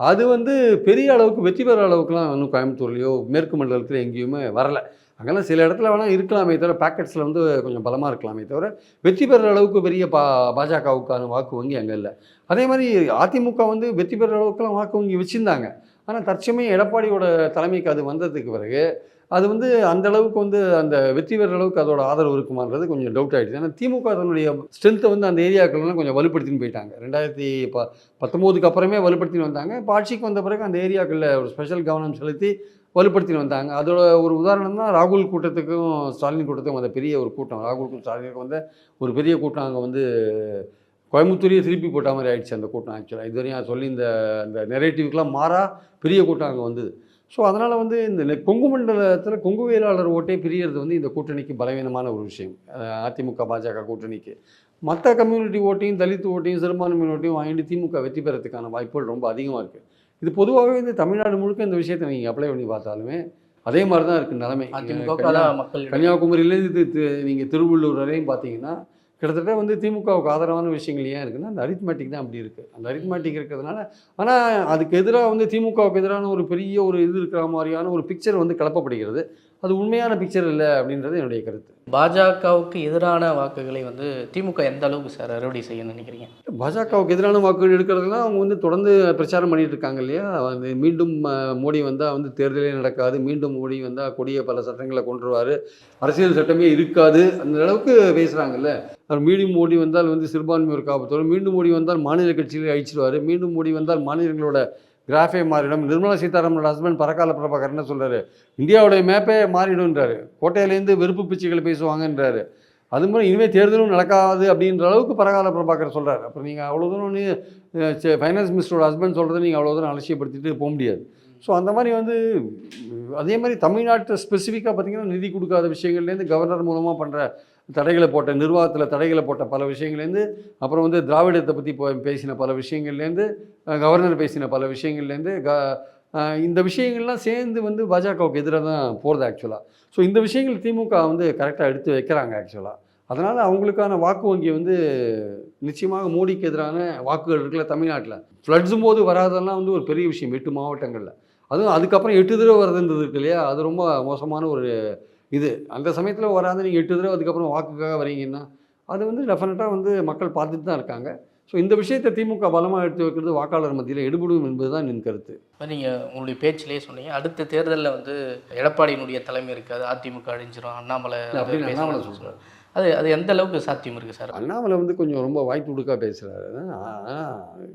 அது வந்து பெரிய அளவுக்கு வெற்றி பெற அளவுக்குலாம் இன்னும் கோயம்புத்தூர்லேயோ மேற்கு மண்டலத்தில் எங்கேயுமே வரலை. அங்கெல்லாம் சில இடத்துல வேணால் இருக்கலாமே தவிர பேக்கெட்ஸில் வந்து கொஞ்சம் பலமாக இருக்கலாமே தவிர வெற்றி பெற அளவுக்கு பெரிய பா பாஜகவுக்கான வாக்கு வங்கி அங்கே இல்லை. அதே மாதிரி அதிமுக வந்து வெற்றி பெற அளவுக்குலாம் வாக்கு வங்கி வச்சுருந்தாங்க. ஆனால் தற்சமயம் எடப்பாடியோட தலைமைக்கு அது வந்ததுக்கு பிறகு அது வந்து அந்த அளவுக்கு வந்து அந்த வெற்றி பெற அளவுக்கு அதோட ஆதரவு இருக்குமான்றது கொஞ்சம் டவுட் ஆகிடுச்சு ஏன்னா திமுக அதனுடைய ஸ்ட்ரென்த்தை வந்து அந்த ஏரியாக்கள்லாம் கொஞ்சம் வலுப்படுத்தின்னு போயிட்டாங்க. ரெண்டாயிரத்தி ப பத்தொம்போதுக்கு அப்புறமே வலுப்படுத்தின்னு வந்தாங்க. இப்போ ஆட்சிக்கு வந்த பிறகு அந்த ஏரியாக்களில் ஒரு ஸ்பெஷல் கவனம் செலுத்தி வலுப்படுத்தின்னு வந்தாங்க. அதோட ஒரு உதாரணம் தான் ராகுல் கூட்டத்துக்கும் ஸ்டாலின் கூட்டத்துக்கும் வந்த பெரிய ஒரு கூட்டம். ராகுலுக்கும் ஸ்டாலினுக்கும் வந்த ஒரு பெரிய கூட்டம் அங்கே வந்து கோயம்புத்தூரையே திருப்பி போட்ட மாதிரி ஆயிடுச்சு அந்த கூட்டம் ஆக்சுவலாக இதுவரையும் சொல்லி இந்த அந்த நெரேட்டிவ்க்கெலாம் மாறா பெரிய கூட்டம் அங்கே வந்தது. ஸோ அதனால் வந்து இந்த கொங்கு மண்டலத்தில் கொங்கு வேளாளர் ஓட்டே பிரியறது வந்து இந்த கூட்டணிக்கு பலவீனமான ஒரு விஷயம். அதிமுக பாஜக கூட்டணிக்கு. மற்ற கம்யூனிட்டி ஓட்டையும் தலித் ஓட்டையும் சிறுபான்மை ஓட்டையும் வாங்கிட்டு திமுக வெற்றி பெறத்துக்கான வாய்ப்புகள் ரொம்ப அதிகமாக இருக்குது இது பொதுவாகவே இந்த தமிழ்நாடு முழுக்க இந்த விஷயத்தை நீங்கள் அப்ளை பண்ணி பார்த்தாலுமே அதே மாதிரி தான் இருக்குது நிலைமை கன்னியாகுமரியிலேருந்து நீங்கள் திருவள்ளூர் வரையும் பார்த்தீங்கன்னா கிட்டத்தட்ட வந்து திமுகவுக்கு ஆதரவான விஷயங்கள் ஏன் இருக்குன்னா அந்த அரித்மேட்டிக் தான் அப்படி இருக்குது அந்த அரித்மேட்டிக் இருக்கிறதுனால ஆனால் அதுக்கு எதிராக வந்து திமுகவுக்கு எதிரான ஒரு பெரிய ஒரு இது இருக்கிற மாதிரியான ஒரு பிக்சர் வந்து கிளப்பப்படுகிறது அது உண்மையான பிக்சர் இல்லை அப்படின்றது என்னுடைய கருத்து. பாஜகவுக்கு எதிரான வாக்குகளை வந்து திமுக எந்த அளவுக்கு சார் அறுவடை செய்ய நினைக்கிறீங்க? பாஜகவுக்கு எதிரான வாக்குகள் எடுக்கிறதுலாம் அவங்க வந்து தொடர்ந்து பிரச்சாரம் பண்ணிட்டு இருக்காங்க இல்லையா? வந்து மீண்டும் மோடி வந்தால் வந்து தேர்தலே நடக்காது. மீண்டும் மோடி வந்தால் கொடிய பல சட்டங்களை கொண்டுருவார் அரசியல் சட்டமே இருக்காது. அந்த அளவுக்கு பேசுகிறாங்கல்ல அவர் மீண்டும் மோடி வந்தால் வந்து சிறுபான்மையோர் காப்பு தரும் மீண்டும் மோடி வந்தால் மாநில கட்சிகளை அழிச்சிடுவார் மீண்டும் மோடி வந்தால் மாநிலங்களோட கிராஃபே மாறிடும். நிர்மலா சீதாராமனோட ஹஸ்பண்ட் பரக்கால பிரபாகர் என்ன சொல்கிறாரு இந்தியாவுடைய மேப்பே மாறிடும்ன்றாரு. கோட்டையிலேருந்து வெறுப்பு பிச்சுகளை பேசுவாங்கன்றாரு. அது மாதிரி இனிமேல் தேர்தலும் நடக்காது அப்படின்ற அளவுக்கு பரகால பிரபாகர் சொல்கிறார் அப்புறம் நீங்கள் அவ்வளோ தூரம் ஃபைனான்ஸ் மினிஸ்டரோட ஹஸ்பண்ட் சொல்கிறத நீங்கள் அவ்வளோ தூரம் அலட்சியப்படுத்திட்டு போக முடியாது. ஸோ அந்த மாதிரி வந்து அதே மாதிரி தமிழ்நாட்டை ஸ்பெசிஃபிக்காக பார்த்தீங்கன்னா நிதி கொடுக்காத விஷயங்கள்லேருந்து கவர்னர் மூலமாக பண்ணுற தடைகளை போட்ட நிர்வாகத்தில் தடைகளை போட்ட பல விஷயங்கள்லேருந்து அப்புறம் வந்து திராவிடத்தை பற்றி பேசின பல விஷயங்கள்லேருந்து கவர்னர் பேசின பல விஷயங்கள்லேருந்து க இந்த விஷயங்கள்லாம் சேர்ந்து வந்து பாஜகவுக்கு எதிராக தான் போகிறது ஆக்சுவலாக ஸோ இந்த விஷயங்கள் திமுக வந்து கரெக்டாக எடுத்து வைக்கிறாங்க ஆக்சுவலாக அதனால் அவங்களுக்கான வாக்கு வங்கி வந்து நிச்சயமாக மோடிக்கு எதிரான வாக்குகள் இருக்குல்ல தமிழ்நாட்டில். ஃப்ளட்ஸும் போது வராதெல்லாம் வந்து ஒரு பெரிய விஷயம் எட்டு மாவட்டங்களில். அதுவும் அதுக்கப்புறம் எட்டு தடவை வருதுன்றது இருக்கு இல்லையா? அது ரொம்ப மோசமான ஒரு இது அந்த சமயத்தில் வராது நீங்கள் எட்டு தடவை அதுக்கப்புறம் வாக்குக்காக வரீங்கன்னா அது வந்து டெஃபினட்டாக வந்து மக்கள் பார்த்துட்டு தான் இருக்காங்க ஸோ இந்த விஷயத்தை திமுக பலமாக எடுத்து வைக்கிறது வாக்காளர் மத்தியில் எடுபடும் என்பது தான் என் கருத்து இப்போ நீங்கள் உங்களுடைய பேச்சிலேயே சொன்னீங்க அடுத்த தேர்தலில் வந்து எடப்பாடியினுடைய தலைமை இருக்காது அதிமுக அழிஞ்சிரும் அண்ணாமலை அப்படின்னு. அண்ணாமலை சொல்றாரு. அது அது எந்த அளவுக்கு சாத்தியம் இருக்குது சார்? அண்ணாமலை வந்து கொஞ்சம் ரொம்ப வாய்ப்பு கொடுக்கா பேசுகிறாரு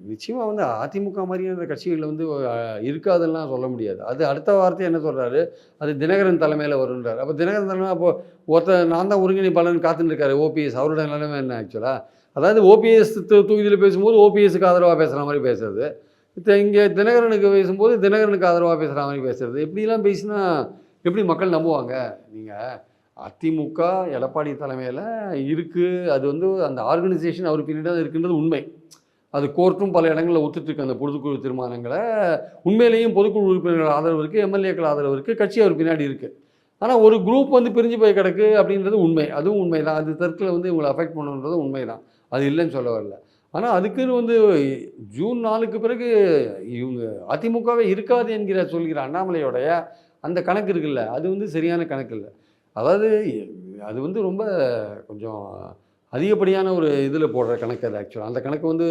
நிச்சயமாக வந்து அதிமுக மாதிரியான கட்சிகளில் வந்து அஹ், இருக்காதுலாம் சொல்ல முடியாது. அது அடுத்த வார்த்தை என்ன சொல்கிறாரு அது தினகரன் தலைமையில் வருன்றார் அப்போ தினகரன் தலைமை அப்போ ஒருத்தர் நான் தான் ஒருங்கிணைப்பாளன் காத்துட்டு இருக்காரு ஓபிஎஸ். அவரோட நிலைமை என்ன ஆக்சுவலாக அதாவது ஓபிஎஸ் தொகுதியில் பேசும்போது ஓபிஎஸ்க்கு ஆதரவாக பேசுகிற மாதிரி பேசுறது. இப்போ இங்கே தினகரனுக்கு பேசும்போது தினகரனுக்கு ஆதரவாக பேசுகிற மாதிரி பேசுறது. இப்படிலாம் பேசினா எப்படி மக்கள் நம்புவாங்க நீங்கள் அதிமுக எடப்பாடி தலைமையில் இருக்குது அது வந்து அந்த ஆர்கனைசேஷன் அவர் பின்னாடி இருக்குன்றது உண்மை. அது கோர்ட்டும் பல இடங்களில் ஒத்துட்ருக்கு அந்த பொதுக்குழு தீர்மானங்களை உண்மையிலேயும் பொதுக்குழு உறுப்பினர்கள் ஆதரவு இருக்குது எம்எல்ஏக்கள் ஆதரவு இருக்குது கட்சி அவர் பின்னாடி இருக்குது ஆனால் ஒரு குரூப் வந்து பிரிஞ்சு போய் கிடக்கு அப்படின்றது உண்மை. அதுவும் உண்மை தான் அது தெற்கில் வந்து இவங்களை அஃபெக்ட் பண்ணுன்றது உண்மை தான் அது இல்லைன்னு சொல்ல வரல. ஆனால் அதுக்குன்னு வந்து ஜூன் நாலுக்கு பிறகு இவங்க அதிமுகவே இருக்காது என்கிற சொல்கிற அண்ணாமலையோடைய அந்த கணக்கு இருக்குல்ல அது வந்து சரியான கணக்கு இல்லை. அதாவது அது வந்து ரொம்ப கொஞ்சம் அதிகப்படியான ஒரு இதில் போடுற கணக்கு அது ஆக்சுவலாக அந்த கணக்கு வந்து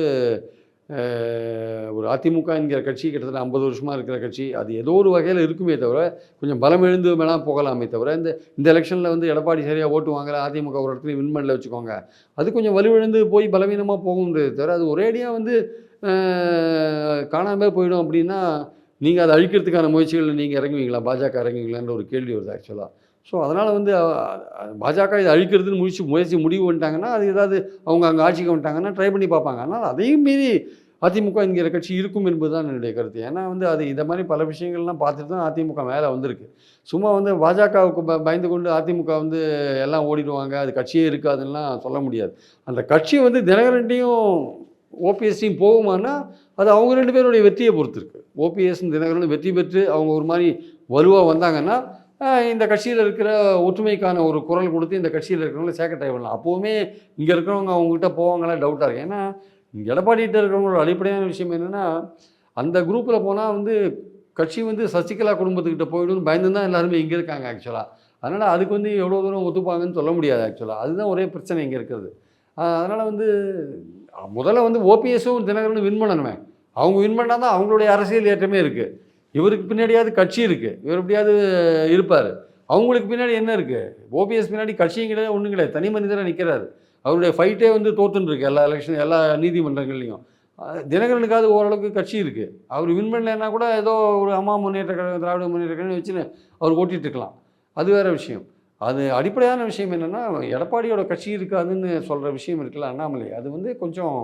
ஒரு அதிமுக என்கிற கட்சி கிட்டத்தட்ட ஐம்பது வருஷமாக இருக்கிற கட்சி. அது ஏதோ ஒரு வகையில் இருக்குமே தவிர கொஞ்சம் பலம் எழுந்து வேணால் போகலாமே தவிர இந்த இந்த எலெக்ஷனில் வந்து எடப்பாடி சரியாக ஓட்டு வாங்கல அதிமுக ஒரு இடத்துல வின் பண்ணல வச்சுக்கோங்க. அது கொஞ்சம் வலுவிழந்து போய் பலவீனமாக போகும்ன்றது தவிர அது ஒரேடியாக வந்து காணாமல் போயிடும் அப்படின்னா நீங்கள் அதை அழிக்கிறதுக்கான முயற்சிகளில் நீங்கள் இறங்குவீங்களா? பாஜக இறங்குவீங்களான்ற ஒரு கேள்வி வருது ஆக்சுவலாக ஸோ அதனால் வந்து பாஜக இதை அழிக்கிறதுன்னு முயற்சி முயற்சி முடிவு பண்ணிட்டாங்கன்னா அது ஏதாவது அவங்க அங்கே ஆட்சிக்கு வந்துட்டாங்கன்னா ட்ரை பண்ணி பார்ப்பாங்க. ஆனால் அதையும் மீறி அதிமுக என்கிற கட்சி இருக்கும் என்பது தான் என்னுடைய கருத்து. ஏன்னா வந்து அது இந்த மாதிரி பல விஷயங்கள்லாம் பார்த்துட்டு தான் அதிமுக மேலே வந்திருக்கு. சும்மா வந்து பாஜகவுக்கு ப பயந்து கொண்டு அதிமுக வந்து எல்லாம் ஓடிடுவாங்க அது கட்சியே இருக்காதுன்னெலாம் சொல்ல முடியாது. அந்த கட்சி வந்து தினகரன்ட்டையும் ஓபிஎஸ்சியும் போகுமானா அது அவங்க ரெண்டு பேருடைய வெற்றியை பொறுத்துருக்கு. ஓபிஎஸ் தினகரன் வெற்றி பெற்று அவங்க ஒரு மாதிரி வலுவாக வந்தாங்கன்னா இந்த கட்சியில் இருக்கிற ஒற்றுமைக்கான ஒரு குரல் கொடுத்து இந்த கட்சியில் இருக்கிறவங்கள சேர்க்க ட்ரை பண்ணலாம் அப்போவுமே இங்கே இருக்கிறவங்க அவங்ககிட்ட போவாங்களா டவுட்டாக இருக்குது ஏன்னா எடப்பாடிகிட்ட இருக்கிறவங்களோட அடிப்படையான விஷயம் என்னென்னா அந்த குரூப்பில் போனால் வந்து கட்சி வந்து சசிகலா குடும்பத்துக்கிட்ட போயிடும்னு பயந்து தான் எல்லாருமே இங்கே இருக்காங்க ஆக்சுவலாக அதனால் அதுக்கு வந்து எவ்வளோ தூரம் ஒத்துப்பாங்கன்னு சொல்ல முடியாது ஆக்சுவலாக அதுதான் ஒரே பிரச்சனை இங்கே இருக்கிறது. அதனால் வந்து முதல்ல வந்து ஓபிஎஸும் தினகரனும் வின் பண்ணணுமே. அவங்க வின் பண்ணால் தான் அவங்களுடைய அரசியல் ஏற்றமே இருக்குது இவருக்கு பின்னாடியாவது கட்சி இருக்குது இவர் எப்படியாவது இருப்பார். அவங்களுக்கு பின்னாடி என்ன இருக்குது ஓபிஎஸ் பின்னாடி கட்சியும் கிடையாது ஒன்றும் கிடையாது. தனி மனிதராக நிற்கிறாரு அவருடைய ஃபைட்டே வந்து தோத்துன்னு எல்லா எலெக்ஷன் எல்லா நீதிமன்றங்கள்லையும். தினகரனுக்காவது ஓரளவுக்கு கட்சி இருக்குது அவர் வின் பண்ணலைன்னா கூட ஏதோ ஒரு அம்மா முன்னேற்ற கழகம் திராவிட முன்னேற்ற கழகம் வச்சுன்னு அவர் ஓட்டிகிட்டு இருக்கலாம். அது வேறு விஷயம். அது அடிப்படையான விஷயம் என்னென்னா எடப்பாடியோட கட்சி இருக்காதுன்னு சொல்கிற விஷயம் இருக்குல்ல அண்ணாமலை. அது வந்து கொஞ்சம்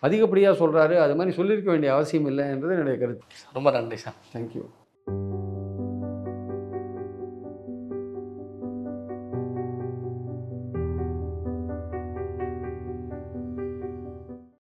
அதிகப்படியாக சொல்கிறாரு அது மாதிரி சொல்லியிருக்க வேண்டிய அவசியம் இல்லை என்றது என்னுடைய கருத்து. ரொம்ப நன்றி சார். தேங்க்யூ